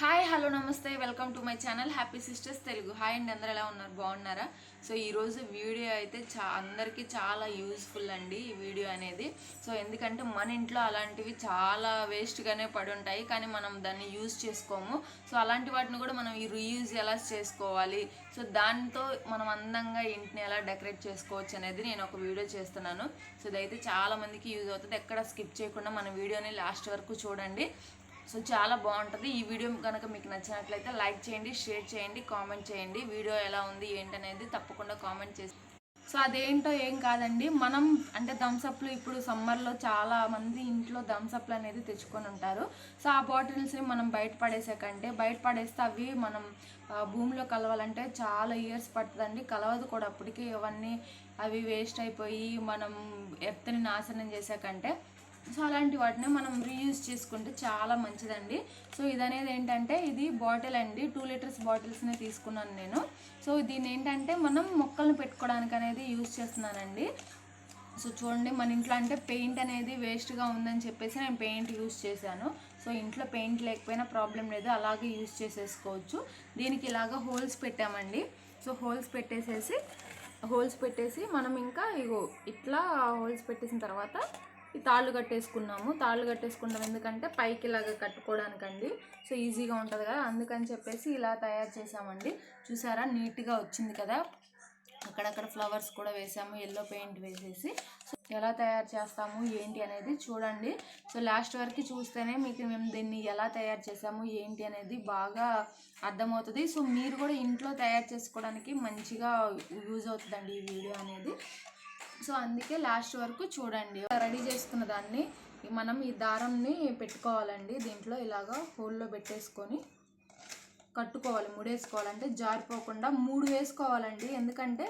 Hi hello నమస్తే welcome to my channel happy sisters Telugu. Hi అండి అందరు ఎలా ఉన్నారు? బాగున్నారా? సో ఈరోజు వీడియో అయితే చా అందరికీ చాలా యూస్ఫుల్ అండి ఈ వీడియో అనేది. సో ఎందుకంటే మన ఇంట్లో అలాంటివి చాలా వేస్ట్గానే పడి ఉంటాయి కానీ మనం దాన్ని యూజ్ చేసుకోము. సో అలాంటి వాటిని కూడా మనం ఈ రీయూజ్ ఎలా చేసుకోవాలి? సో దాంతో మనం అందంగా ఇంటిని ఎలా డెకరేట్ చేసుకోవచ్చు అనేది నేను ఒక వీడియో చేస్తున్నాను. సో ఇదైతే చాలా మందికి యూజ్ అవుతుంది. ఎక్కడ స్కిప్ చేయకుండా మన వీడియోని లాస్ట్ వరకు చూడండి. సో చాలా బాగుంటుంది. ఈ వీడియో కనుక మీకు నచ్చినట్లయితే లైక్ చేయండి షేర్ చేయండి కామెంట్ చేయండి. వీడియో ఎలా ఉంది ఏంటనేది తప్పకుండా కామెంట్ చేసి సో అదేంటో ఏం కాదండి. మనం అంటే థమ్సప్లు ఇప్పుడు సమ్మర్లో చాలా మంది ఇంట్లో థమ్సప్లు అనేది తెచ్చుకొని ఉంటారు. సో ఆ బాటిల్స్ని మనం బయట పడేసే కంటే బయట పడేస్తే అవి మనం భూమిలో కలవాలంటే చాలా ఇయర్స్ పడుతుందండి. కలవదు కూడా అప్పటికి ఇవన్నీ అవి వేస్ట్ అయిపోయి మనం ఎత్తని నాశనం చేసే కంటే సో అలాంటి వాటిని మనం రీయూజ్ చేసుకుంటే చాలా మంచిదండి. సో ఇది అనేది ఏంటంటే ఇది బాటిల్ అండి. టూ లీటర్స్ బాటిల్స్ని తీసుకున్నాను నేను. సో దీని ఏంటంటే మనం మొక్కలను పెట్టుకోవడానికి అనేది యూజ్ చేస్తున్నానండి. సో చూడండి మన ఇంట్లో అంటే పెయింట్ అనేది వేస్ట్గా ఉందని చెప్పేసి నేను పెయింట్ యూజ్ చేశాను. సో ఇంట్లో పెయింట్ లేకపోయినా ప్రాబ్లం లేదు. అలాగే యూజ్ చేసేసుకోవచ్చు. దీనికి ఇలాగ హోల్స్ పెట్టామండి. సో హోల్స్ పెట్టేసేసి హోల్స్ పెట్టేసి మనం ఇంకా ఇగో ఇట్లా హోల్స్ పెట్టేసిన తర్వాత ఈ తాళ్ళు కట్టేసుకున్నాము. తాళ్ళు కట్టేసుకుంటాం ఎందుకంటే పైకి ఇలాగ కట్టుకోవడానికండి. సో ఈజీగా ఉంటుంది కదా. అందుకని చెప్పేసి ఇలా తయారు చేసామండి చూసారా? నీట్గా వచ్చింది కదా. అక్కడక్కడ ఫ్లవర్స్ కూడా వేసాము. ఎల్లో పెయింట్ వేసేసి. సో ఎలా తయారు చేస్తాము? ఏంటి అనేది చూడండి. సో లాస్ట్ వరకు చూస్తేనే మీకు మేము దీన్ని ఎలా తయారు చేసాము ఏంటి అనేది బాగా అర్థమవుతుంది. సో మీరు కూడా ఇంట్లో తయారు చేసుకోవడానికి మంచిగా యూజ్ అవుతుందండి ఈ వీడియో అనేది. సో అందుకే లాస్ట్ వరకు చూడండి. రెడీ చేసుకున్న దాన్ని మనం ఈ దారంని పెట్టుకోవాలండి. దీంట్లో ఇలాగా హోల్లో పెట్టేసుకొని కట్టుకోవాలి ముడేసుకోవాలంటే జారిపోకుండా మూడు వేసుకోవాలండి. ఎందుకంటే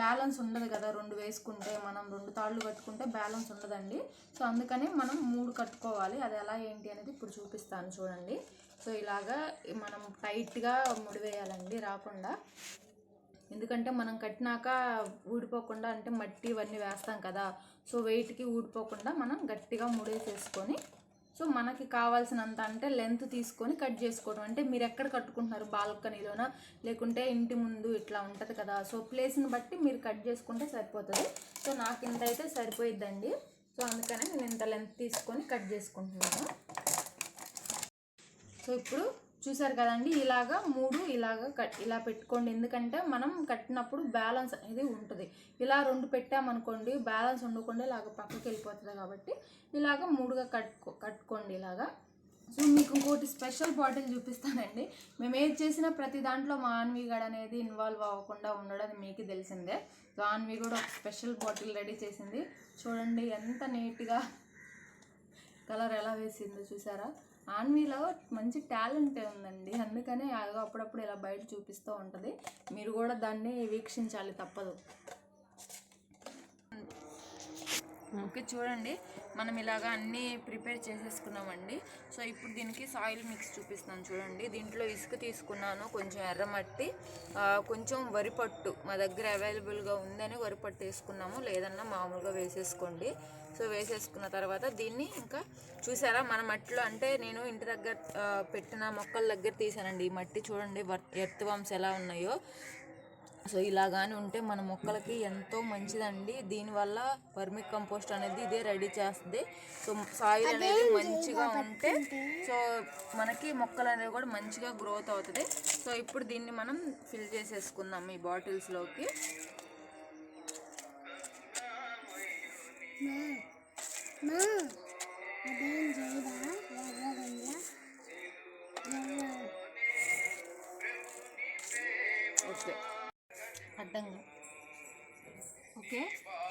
బ్యాలెన్స్ ఉండదు కదా రెండు వేసుకుంటే మనం రెండు తాళ్ళు కట్టుకుంటే బ్యాలెన్స్ ఉండదండి. సో అందుకని మనం మూడు కట్టుకోవాలి. అది ఎలా ఏంటి అనేది ఇప్పుడు చూపిస్తాను చూడండి. సో ఇలాగా మనం టైట్గా ముడివేయాలండి రాకుండా. ఎందుకంటే మనం కట్టినాక ఊడిపోకుండా అంటే మట్టి ఇవన్నీ వేస్తాం కదా సో వెయిట్కి ఊడిపోకుండా మనం గట్టిగా ముడేసేసుకొని సో మనకి కావాల్సినంత అంటే లెంత్ తీసుకొని కట్ చేసుకోవడం. అంటే మీరు ఎక్కడ కట్టుకుంటున్నారు? బాల్కనీలోనా? లేకుంటే ఇంటి ముందు ఇట్లా ఉంటుంది కదా సో ప్లేస్ని బట్టి మీరు కట్ చేసుకుంటే సరిపోతుంది. సో నాకు ఇంత అయితే సరిపోయిద్దండి సో అందుకనే నేను ఇంత లెంత్ తీసుకొని కట్ చేసుకుంటున్నాను. సో ఇప్పుడు చూసారు కదండి? ఇలాగా మూడు ఇలాగా కట్ ఇలా పెట్టుకోండి. ఎందుకంటే మనం కట్టినప్పుడు బ్యాలెన్స్ అనేది ఉంటుంది. ఇలా రెండు పెట్టామనుకోండి బ్యాలెన్స్ ఉండకుండా ఇలాగ పక్కకి వెళ్ళిపోతుంది కాబట్టి ఇలాగ మూడుగా కట్టుకో కట్టుకోండి ఇలాగా. సో మీకు ఇంకోటి స్పెషల్ బాటిల్ చూపిస్తానండి. మేము ఏది చేసినా ప్రతి దాంట్లో మా గడ అనేది ఇన్వాల్వ్ అవ్వకుండా ఉండడం మీకు తెలిసిందే. సో ఆన్వి కూడా ఒక స్పెషల్ బాటిల్ రెడీ చేసింది. చూడండి ఎంత నీట్గా కలర్ ఎలా వేసిందో చూసారా? ఆన్వీలో మంచి టాలెంట్ ఉందండి. అందుకనే అప్పుడప్పుడు ఇలా బయట చూపిస్తూ ఉంటుంది. మీరు కూడా దాన్ని వీక్షించాలి తప్పదు. ఓకే చూడండి. మనం ఇలాగా అన్నీ ప్రిపేర్ చేసేసుకున్నామండి. సో ఇప్పుడు దీనికి సాయిల్ మిక్స్ చూపిస్తాను చూడండి. దీంట్లో ఇసుక తీసుకున్నాను కొంచెం ఎర్రమట్టి కొంచెం వరిపట్టు మా దగ్గర అవైలబుల్గా ఉందని వరిపట్టు వేసుకున్నాము. లేదన్నా మామూలుగా వేసేసుకోండి. సో వేసేసుకున్న తర్వాత దీన్ని ఇంకా చూసారా మన మట్టిలో అంటే నేను ఇంటి దగ్గర పెట్టిన మొక్కల దగ్గర తీసానండి. ఈ మట్టి చూడండి ఎర్త్ వామ్స్ ఎలా ఉన్నాయో. సో ఇలాగానే ఉంటే మన మొక్కలకి ఎంతో మంచిదండి. దీనివల్ల వర్మిక్ కంపోస్ట్ అనేది ఇదే రెడీ చేస్తుంది. సో సాయిల్ అనేది మంచిగా ఉంటే సో మనకి మొక్కలు అనేవి కూడా మంచిగా గ్రోత్ అవుతుంది. సో ఇప్పుడు దీన్ని మనం ఫిల్ చేసేసుకుందాం ఈ బాటిల్స్లోకి మా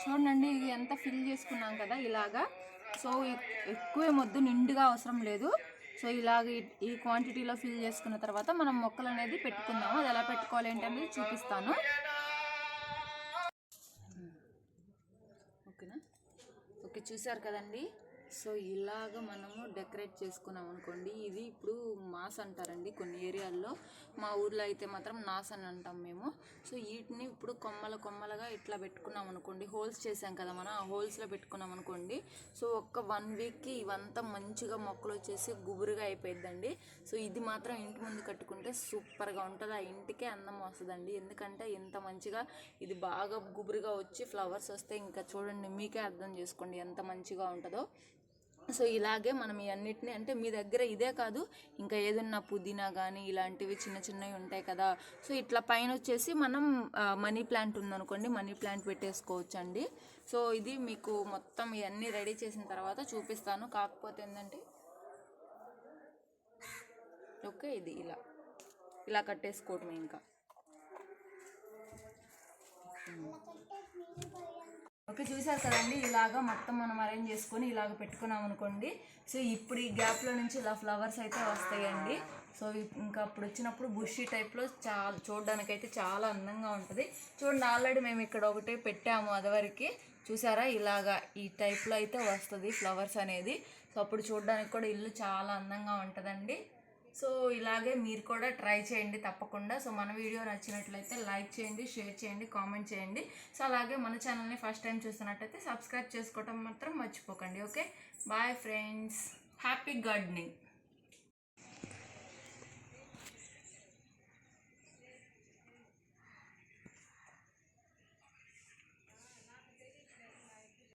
చూడండి ఇది ఎంత ఫిల్ చేసుకున్నాం కదా ఇలాగా. సో ఎక్కువ మొద్దు నిండుగా అవసరం లేదు. సో ఇలాగ ఈ- ఈ క్వాంటిటీలో ఫిల్ చేసుకున్న తర్వాత మనం మొక్కలు అనేది పెట్టుకుందాము. అది ఎలా పెట్టుకోవాలి ఏంటనేది చూపిస్తాను. ఓకేనా? ఓకే చూసారు కదండి. సో ఇలాగ మనము డెకరేట్ చేసుకున్నాం అనుకోండి ఇది ఇప్పుడు మాస్ అంటారండి కొన్ని ఏరియాల్లో. మా ఊర్లో అయితే మాత్రం నాస్ అని అంటాం మేము. సో వీటిని ఇప్పుడు కొమ్మల కొమ్మలుగా ఇట్లా పెట్టుకున్నాం అనుకోండి హోల్స్ చేసాం కదా మనం ఆ హోల్స్లో పెట్టుకున్నాం అనుకోండి సో ఒక్క వన్ వీక్కి ఇవంతా మంచిగా మొక్కలు వచ్చేసి గుబురుగా అయిపోయిద్దండి. సో ఇది మాత్రం ఇంటి ముందు కట్టుకుంటే సూపర్గా ఉంటుంది. ఆ ఇంటికే అందం వస్తుందండి. ఎందుకంటే ఇంత మంచిగా ఇది బాగా గుబురుగా వచ్చి ఫ్లవర్స్ వస్తే ఇంకా చూడండి మీకే అర్థం చేసుకోండి ఎంత మంచిగా ఉంటుందో. సో ఇలాగే మనం ఇవన్నిటిని అంటే మీ దగ్గర ఇదే కాదు ఇంకా ఏదన్నా పుదీనా కానీ ఇలాంటివి చిన్న చిన్నవి ఉంటాయి కదా. సో ఇట్లా పైన వచ్చేసి మనం మనీ ప్లాంట్ ఉందనుకోండి మనీ ప్లాంట్ పెట్టేసుకోవచ్చు అండి సో ఇది మీకు మొత్తం ఇవన్నీ రెడీ చేసిన తర్వాత చూపిస్తాను. కాకపోతే ఏంటంటే ఓకే ఇది ఇలా ఇలా కట్టేసుకోవటమే ఇంకా. ఓకే చూసారు కదండి? ఇలాగా మొత్తం మనం అరేంజ్ చేసుకొని ఇలాగ పెట్టుకున్నాం అనుకోండి. సో ఇప్పుడు ఈ గ్యాప్లో నుంచి ఇలా ఫ్లవర్స్ అయితే వస్తాయండి. సో ఇంకా అప్పుడు వచ్చినప్పుడు బుషి టైప్లో చాలా చూడడానికైతే చాలా అందంగా ఉంటుంది. చూడండి ఆల్రెడీ మేము ఇక్కడ ఒకటే పెట్టాము అదివరకు. చూసారా ఇలాగా ఈ టైప్లో అయితే వస్తుంది ఫ్లవర్స్ అనేది. సో అప్పుడు చూడడానికి కూడా ఇల్లు చాలా అందంగా ఉంటుందండి. సో ఇలాగే మీరు కూడా ట్రై చేయండి తప్పకుండా. సో మన వీడియో నచ్చినట్లయితే లైక్ చేయండి షేర్ చేయండి కామెంట్ చేయండి. సో అలాగే మన ఛానల్ని ఫస్ట్ టైం చూస్తున్నట్టయితే సబ్స్క్రైబ్ చేసుకోవటం మాత్రం మర్చిపోకండి okay? Bye friends. Happy gardening.